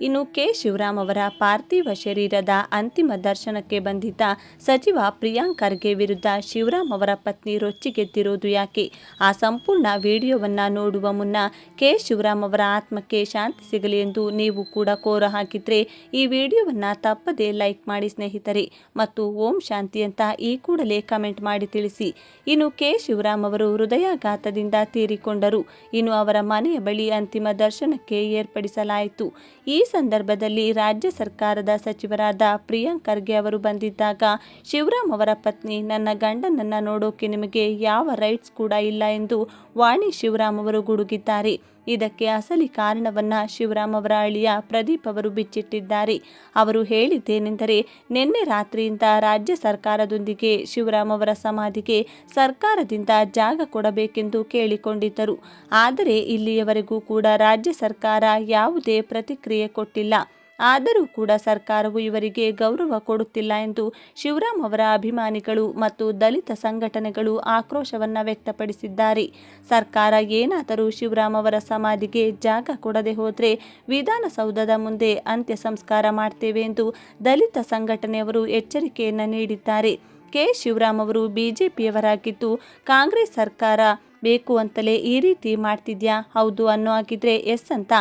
ಇನ್ನು ಕೆ. ಶಿವರಾಮ್ ಅವರ ಪಾರ್ಥಿವ ಶರೀರದ ಅಂತಿಮ ದರ್ಶನಕ್ಕೆ ಬಂದಿದ್ದ ಸಚಿವ ಪ್ರಿಯಾಂಕ್ ಖರ್ಗೆ ವಿರುದ್ಧ ಶಿವರಾಮ್ ಅವರ ಪತ್ನಿ ರೊಚ್ಚಿಗೆದ್ದಿರೋದು ಯಾಕೆ? ಆ ಸಂಪೂರ್ಣ ವಿಡಿಯೋವನ್ನು ನೋಡುವ ಮುನ್ನ ಕೆ. ಶಿವರಾಮ್ ಅವರ ಆತ್ಮಕ್ಕೆ ಶಾಂತಿ ಸಿಗಲಿ ಎಂದು ನೀವು ಕೂಡ ಕೋರ ಹಾಕಿದ್ರೆ ಈ ವಿಡಿಯೋವನ್ನು ತಪ್ಪದೇ ಲೈಕ್ ಮಾಡಿ ಸ್ನೇಹಿತರೆ. ಮತ್ತು ಓಂ ಶಾಂತಿ ಅಂತ ಈ ಕೂಡಲೇ ಕಮೆಂಟ್ ಮಾಡಿ ತಿಳಿಸಿ. ಇನ್ನು ಕೆ. ಶಿವರಾಮ್ ಅವರು ಹೃದಯಾಘಾತದಿಂದ ತೀರಿಕೊಂಡರು. ಇನ್ನು ಅವರ ಮನೆಯ ಬಳಿ ಅಂತಿಮ ದರ್ಶನಕ್ಕೆ ಏರ್ಪಡಿಸಲಾಯಿತು. ಈ ಸಂದರ್ಭದಲ್ಲಿ ರಾಜ್ಯ ಸರ್ಕಾರದ ಸಚಿವರಾದ ಪ್ರಿಯಾಂಕ್ ಖರ್ಗೆ ಅವರು ಬಂದಿದ್ದಾಗ, ಶಿವರಾಮ್ ಅವರ ಪತ್ನಿ, ನನ್ನ ಗಂಡನನ್ನ ನೋಡೋಕೆ ನಿಮಗೆ ಯಾವ ರೈಟ್ಸ್ ಕೂಡ ಇಲ್ಲ ಎಂದು ವಾಣಿ ಶಿವರಾಮ್ ಅವರು ಗುಡುಗಿದ್ದಾರೆ. ಇದಕ್ಕೆ ಅಸಲಿ ಕಾರಣವನ್ನ ಶಿವರಾಮ್ ಅವರ ಅಳಿಯ ಪ್ರದೀಪ್ ಅವರು ಬಿಚ್ಚಿಟ್ಟಿದ್ದಾರೆ. ಅವರು ಹೇಳಿದ್ದೇನೆಂದರೆ, ನಿನ್ನೆ ರಾತ್ರಿಯಿಂದ ರಾಜ್ಯ ಸರ್ಕಾರದೊಂದಿಗೆ ಶಿವರಾಮ್ ಅವರ ಸಮಾಧಿಗೆ ಸರ್ಕಾರದಿಂದ ಜಾಗ ಕೊಡಬೇಕೆಂದು ಕೇಳಿಕೊಂಡಿದ್ದರು. ಆದರೆ ಇಲ್ಲಿಯವರೆಗೂ ಕೂಡ ರಾಜ್ಯ ಸರ್ಕಾರ ಯಾವುದೇ ಪ್ರತಿಕ್ರಿಯೆ ಕೊಟ್ಟಿಲ್ಲ. ಆದರೂ ಕೂಡ ಸರ್ಕಾರವು ಇವರಿಗೆ ಗೌರವ ಕೊಡುತ್ತಿಲ್ಲ ಎಂದು ಶಿವರಾಮ್ ಅವರ ಅಭಿಮಾನಿಗಳು ಮತ್ತು ದಲಿತ ಸಂಘಟನೆಗಳು ಆಕ್ರೋಶವನ್ನ ವ್ಯಕ್ತಪಡಿಸಿದ್ದಾರೆ. ಸರ್ಕಾರ ಏನಾದರೂ ಶಿವರಾಮ್ ಅವರ ಸಮಾಧಿಗೆ ಜಾಗ ಕೊಡದೆ ಹೋದರೆ ವಿಧಾನಸೌಧದ ಮುಂದೆ ಅಂತ್ಯ ಸಂಸ್ಕಾರ ಮಾಡ್ತೇವೆ ಎಂದು ದಲಿತ ಸಂಘಟನೆಯವರು ಎಚ್ಚರಿಕೆಯನ್ನು ನೀಡಿದ್ದಾರೆ. ಕೆ ಶಿವರಾಮ್ ಅವರು ಬಿಜೆಪಿಯವರಾಗಿದ್ದು ಕಾಂಗ್ರೆಸ್ ಸರ್ಕಾರ ಬೇಕು ಅಂತಲೇ ಈ ರೀತಿ ಮಾಡ್ತಿದ್ಯಾ? ಹೌದು ಅನ್ನೋ ಆಗಿದ್ರೆ ಎಸ್ ಅಂತ,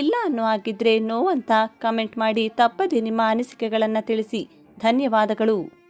ಇಲ್ಲ ಅನ್ನೋ ಆಗಿದ್ರೆ ನೋ ಅಂತ ಕಮೆಂಟ್ ಮಾಡಿ ತಪ್ಪದೆ ನಿಮ್ಮ ಅನಿಸಿಕೆಗಳನ್ನು ತಿಳಿಸಿ. ಧನ್ಯವಾದಗಳು.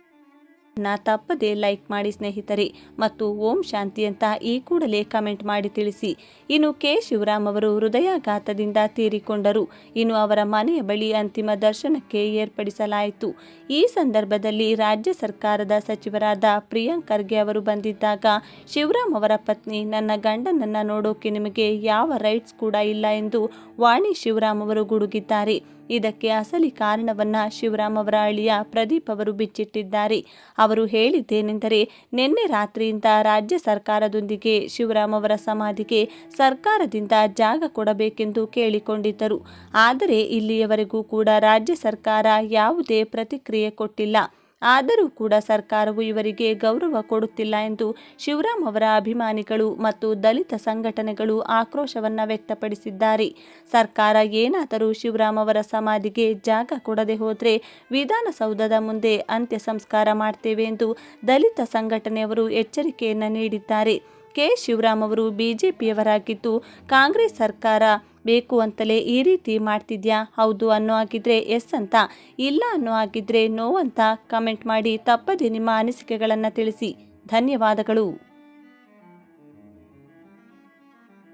ನಾ ತಪ್ಪದೆ ಲೈಕ್ ಮಾಡಿ ಸ್ನೇಹಿತರೆ ಮತ್ತು ಓಂ ಶಾಂತಿ ಅಂತ ಈ ಕೂಡಲೇ ಕಮೆಂಟ್ ಮಾಡಿ ತಿಳಿಸಿ. ಇನ್ನು ಕೆ. ಶಿವರಾಮ್ ಅವರು ಹೃದಯಾಘಾತದಿಂದ ತೀರಿಕೊಂಡರು. ಇನ್ನು ಅವರ ಮನೆಯ ಬಳಿ ಅಂತಿಮ ದರ್ಶನಕ್ಕೆ ಏರ್ಪಡಿಸಲಾಯಿತು. ಈ ಸಂದರ್ಭದಲ್ಲಿ ರಾಜ್ಯ ಸರ್ಕಾರದ ಸಚಿವರಾದ ಪ್ರಿಯಾಂಕ್ ಖರ್ಗೆ ಅವರು ಬಂದಿದ್ದಾಗ, ಶಿವರಾಮ್ ಅವರ ಪತ್ನಿ ನನ್ನ ಗಂಡನನ್ನ ನೋಡೋಕೆ ನಿಮಗೆ ಯಾವ ರೈಟ್ಸ್ ಕೂಡ ಇಲ್ಲ ಎಂದು ವಾಣಿ ಶಿವರಾಮ್ ಅವರು ಗುಡುಗಿದ್ದಾರೆ. ಇದಕ್ಕೆ ಅಸಲಿ ಕಾರಣವನ್ನ ಶಿವರಾಮ್ ಅವರ ಅಳಿಯ ಪ್ರದೀಪ್ ಅವರು ಬಿಚ್ಚಿಟ್ಟಿದ್ದಾರೆ. ಅವರು ಹೇಳಿದ್ದೇನೆಂದರೆ, ನಿನ್ನೆ ರಾತ್ರಿಯಿಂದ ರಾಜ್ಯ ಸರ್ಕಾರದೊಂದಿಗೆ ಶಿವರಾಮ್ ಅವರ ಸಮಾಧಿಗೆ ಸರ್ಕಾರದಿಂದ ಜಾಗ ಕೊಡಬೇಕೆಂದು ಕೇಳಿಕೊಂಡಿದ್ದರು. ಆದರೆ ಇಲ್ಲಿಯವರೆಗೂ ಕೂಡ ರಾಜ್ಯ ಸರ್ಕಾರ ಯಾವುದೇ ಪ್ರತಿಕ್ರಿಯೆ ಕೊಟ್ಟಿಲ್ಲ. ಆದರೂ ಕೂಡ ಸರ್ಕಾರವು ಇವರಿಗೆ ಗೌರವ ಕೊಡುತ್ತಿಲ್ಲ ಎಂದು ಶಿವರಾಮ್ ಅವರ ಅಭಿಮಾನಿಗಳು ಮತ್ತು ದಲಿತ ಸಂಘಟನೆಗಳು ಆಕ್ರೋಶವನ್ನ ವ್ಯಕ್ತಪಡಿಸಿದ್ದಾರೆ. ಸರ್ಕಾರ ಏನಾದರೂ ಶಿವರಾಮ್ ಅವರ ಸಮಾಧಿಗೆ ಜಾಗ ಕೊಡದೆ ಹೋದರೆ ವಿಧಾನಸೌಧದ ಮುಂದೆ ಅಂತ್ಯ ಸಂಸ್ಕಾರ ಮಾಡ್ತೇವೆ ಎಂದು ದಲಿತ ಸಂಘಟನೆಯವರು ಎಚ್ಚರಿಕೆಯನ್ನು ನೀಡಿದ್ದಾರೆ. ಕೆ. ಶಿವರಾಮ್ ಅವರು ಬಿಜೆಪಿಯವರಾಗಿದ್ದು ಕಾಂಗ್ರೆಸ್ ಸರ್ಕಾರ ಬೇಕು ಅಂತಲೇ ಈ ರೀತಿ ಮಾಡ್ತಿದ್ಯಾ? ಹೌದು ಅನ್ನೋ ಆಗಿದ್ರೆ ಎಸ್ ಅಂತ, ಇಲ್ಲ ಅನ್ನೋ ಆಗಿದ್ರೆ ನೋ ಅಂತ ಕಮೆಂಟ್ ಮಾಡಿ ತಪ್ಪದೆ ನಿಮ್ಮ ಅನಿಸಿಕೆಗಳನ್ನು ತಿಳಿಸಿ. ಧನ್ಯವಾದಗಳು.